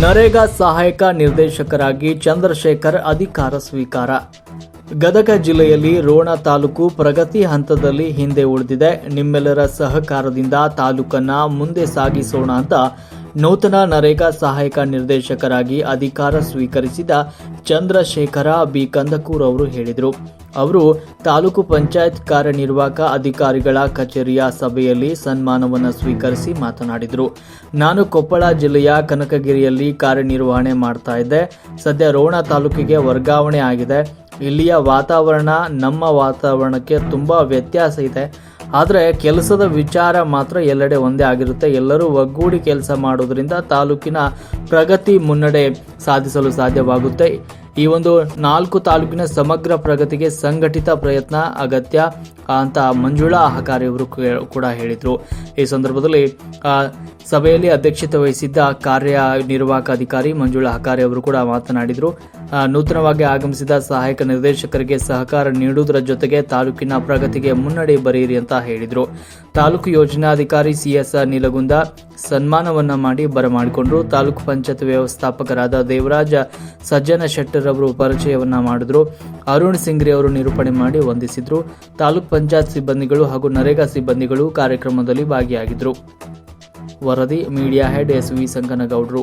ನರೇಗಾ ಸಹಾಯಕ ನಿರ್ದೇಶಕರಾಗಿ ಚಂದ್ರಶೇಖರ್ ಅಧಿಕಾರ ಸ್ವೀಕಾರ. ಗದಗ ಜಿಲ್ಲೆಯಲ್ಲಿ ರೋಣ ತಾಲೂಕು ಪ್ರಗತಿ ಹಂತದಲ್ಲಿ ಹಿಂದೆ ಉಳಿದಿದೆ. ನಿಮ್ಮೆಲ್ಲರ ಸಹಕಾರದಿಂದ ತಾಲೂಕನ್ನ ಮುಂದೆ ಸಾಗಿಸೋಣ ಅಂತ ನೂತನ ನರೇಗಾ ಸಹಾಯಕ ನಿರ್ದೇಶಕರಾಗಿ ಅಧಿಕಾರ ಸ್ವೀಕರಿಸಿದ ಚಂದ್ರಶೇಖರ ಬಿ. ಕಂದಕೂರ್ ಅವರು ಹೇಳಿದರು. ಅವರು ತಾಲೂಕು ಪಂಚಾಯತ್ ಕಾರ್ಯನಿರ್ವಾಹಕ ಅಧಿಕಾರಿಗಳ ಕಚೇರಿಯ ಸಭೆಯಲ್ಲಿ ಸನ್ಮಾನವನ್ನು ಸ್ವೀಕರಿಸಿ ಮಾತನಾಡಿದರು. ನಾನು ಕೊಪ್ಪಳ ಜಿಲ್ಲೆಯ ಕನಕಗಿರಿಯಲ್ಲಿ ಕಾರ್ಯನಿರ್ವಹಣೆ ಮಾಡ್ತಾ ಇದ್ದೆ. ಸದ್ಯ ರೋಣ ತಾಲೂಕಿಗೆ ವರ್ಗಾವಣೆ ಆಗಿದೆ. ಇಲ್ಲಿಯ ವಾತಾವರಣ ನಮ್ಮ ವಾತಾವರಣಕ್ಕೆ ತುಂಬ ವ್ಯತ್ಯಾಸ ಇದೆ. ಆದರೆ ಕೆಲಸದ ವಿಚಾರ ಮಾತ್ರ ಎಲ್ಲೆಡೆ ಒಂದೇ ಆಗಿರುತ್ತೆ. ಎಲ್ಲರೂ ಒಗ್ಗೂಡಿ ಕೆಲಸ ಮಾಡೋದ್ರಿಂದ ತಾಲೂಕಿನ ಪ್ರಗತಿ ಮುನ್ನಡೆ ಸಾಧಿಸಲು ಸಾಧ್ಯವಾಗುತ್ತೆ. ಈ ಒಂದು ನಾಲ್ಕು ತಾಲೂಕಿನ ಸಮಗ್ರ ಪ್ರಗತಿಗೆ ಸಂಘಟಿತ ಪ್ರಯತ್ನ ಅಗತ್ಯ ಅಂತ ಮಂಜುಳಾ ಅಹಕಾರಿಯವರು ಕೂಡ ಹೇಳಿದರು. ಈ ಸಂದರ್ಭದಲ್ಲಿ ಸಭೆಯಲ್ಲಿ ಅಧ್ಯಕ್ಷತೆ ವಹಿಸಿದ್ದ ಕಾರ್ಯನಿರ್ವಾಹಕ ಅಧಿಕಾರಿ ಮಂಜುಳಾ ಹಕಾರಿ ಅವರು ಕೂಡ ಮಾತನಾಡಿದರು. ನೂತನವಾಗಿ ಆಗಮಿಸಿದ ಸಹಾಯಕ ನಿರ್ದೇಶಕರಿಗೆ ಸಹಕಾರ ನೀಡುವುದರ ಜೊತೆಗೆ ತಾಲೂಕಿನ ಪ್ರಗತಿಗೆ ಮುನ್ನಡೆ ಬರೆಯಿರಿ ಅಂತ ಹೇಳಿದರು. ತಾಲೂಕು ಯೋಜನಾಧಿಕಾರಿ ಸಿಎಸ್ಆರ್ ನೀಲಗುಂದ ಸನ್ಮಾನವನ್ನ ಮಾಡಿ ಬರಮಾಡಿಕೊಂಡರು. ತಾಲೂಕು ಪಂಚಾಯತ್ ವ್ಯವಸ್ಥಾಪಕರಾದ ದೇವರಾಜ ಸಜ್ಜನ ಶೆಟ್ಟರ್ ಅವರು ಪರಿಚಯವನ್ನ ಮಾಡಿದ್ರು. ಅರುಣ್ ಸಿಂಗ್ರಿ ಅವರು ನಿರೂಪಣೆ ಮಾಡಿ ವಂದಿಸಿದ್ರು. ತಾಲೂಕ್ ಪಂಚಾಯತ್ ಸಿಬ್ಬಂದಿಗಳು ಹಾಗೂ ನರೇಗಾ ಸಿಬ್ಬಂದಿಗಳು ಕಾರ್ಯಕ್ರಮದಲ್ಲಿ ಭಾಗಿಯಾಗಿದ್ದರು ವರದಿ ಮೀಡಿಯಾ ಹೆಡ್ ಎಸ್ ವಿ ಸಂಕನಗೌಡರು